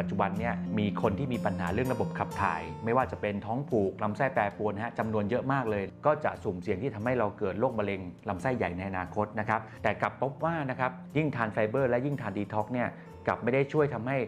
ปัจจุบันเนี่ยมีคนที่มีปัญหาเรื่องระบบขับถ่าย ไม่ว่าจะเป็นท้องผูกลำไส้แปรปรวนนะฮะจำนวนเยอะมากเลย ก็จะสุ่มเสี่ยงที่ทำให้เราเกิดโรคมะเร็งลำไส้ใหญ่ในอนาคตนะครับแต่กลับพบว่านะครับยิ่งทานไฟเบอร์และยิ่งทานดีท็อกเนี่ยกลับไม่ได้ช่วยทำให้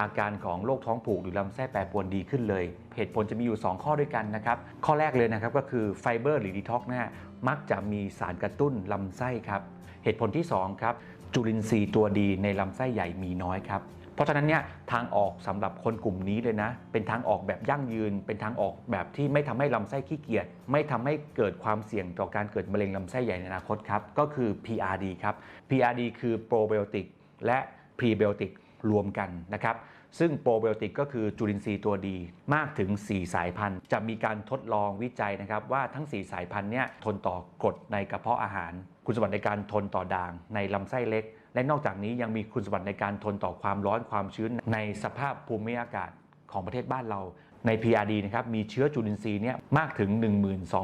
อาการของโรคท้องผูกหรือลำไส้แปรปรวนดีขึ้นเลย เหตุผลจะมีอยู่ 2 ข้อด้วยกันนะครับ ข้อแรกเลยนะครับก็คือไฟเบอร์หรือดีท็อกเนี่ยมักจะมีสารกระตุ้นลำไส้ครับ เหตุผลที่สองครับ จุลินทรีย์ตัวดีในลำไส้ใหญ่มีน้อยครับ เพราะฉะนั้นเนี่ยทางออกสำหรับคนกลุ่มนี้เลยนะ เป็นทางออกแบบยั่งยืน เป็นทางออกแบบที่ไม่ทำให้ลำไส้ขี้เกียจไม่ทำให้เกิดความเสี่ยงต่อการเกิดมะเร็งลำไส้ใหญ่ในอนาคตครับก็คือ PRD ครับ PRD คือโปรไบโอติกและพรีไบโอติก รวมกันนะครับ ซึ่งโปรไบโอติกก็คือจุลินทรีย์ตัวดีมากถึง 4 สายพันธุ์ จะมีการทดลองวิจัยนะครับ ว่าทั้ง 4 สายพันธุ์เนี่ยทนต่อกรดในกระเพาะอาหาร คุณสมบัติในการทนต่อด่างในลำไส้เล็ก และนอกจากนี้ยังมีคุณสมบัติในการทนต่อความร้อนความชื้นในสภาพภูมิอากาศของประเทศบ้านเรา ใน PRD นะครับมีเชื้อจุลินทรีย์เนี่ยมากถึง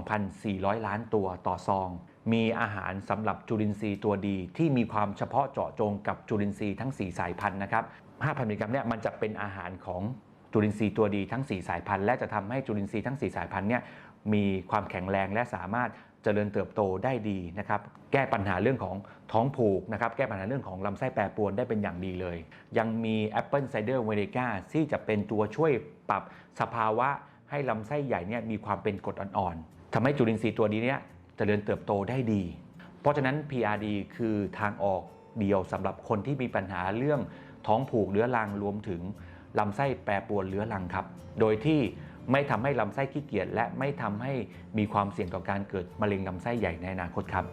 12,400 ล้านตัวต่อซอง มีอาหารสำหรับจุลินทรีย์ตัวดี ที่มีความเฉพาะเจาะจงกับจุลินทรีย์ทั้ง 4 สายพันธุ์นะครับ 5,000 มิลลิกรัมเนี่ยมันจะเป็นอาหารของจุลินทรีย์ตัวดีทั้ง 4 สายพันธุ์และจะทำให้จุลินทรีย์ทั้ง 4 สายพันธุ์เนี่ย มีความแข็งแรงและสามารถเจริญเติบโตได้ดีนะครับ แก้ปัญหาเรื่องของท้องผูกนะครับ แก้ปัญหาเรื่องของลำไส้แปรปรวนได้เป็นอย่างดีเลย ยังมี Apple Cider Vinegar ที่จะเป็นตัวช่วยปรับสภาวะให้ลำไส้ใหญ่เนี่ยมีความเป็นกรดอ่อนๆทำให้จุลินทรีย์ตัวนี้เนี่ยเจริญเติบโตได้ดี เพราะฉะนั้น PRD คือทางออกเดียวสำหรับคนที่มีปัญหาเรื่องท้องผูกเรื้อรังรวมถึงลำไส้แปรปรวนเรื้อรังครับ โดยที่ ไม่ทำให้ลำไส้ขี้เกียจและไม่ทำให้มีความเสี่ยงต่อการเกิดมะเร็งลำไส้ใหญ่ในอนาคตครับ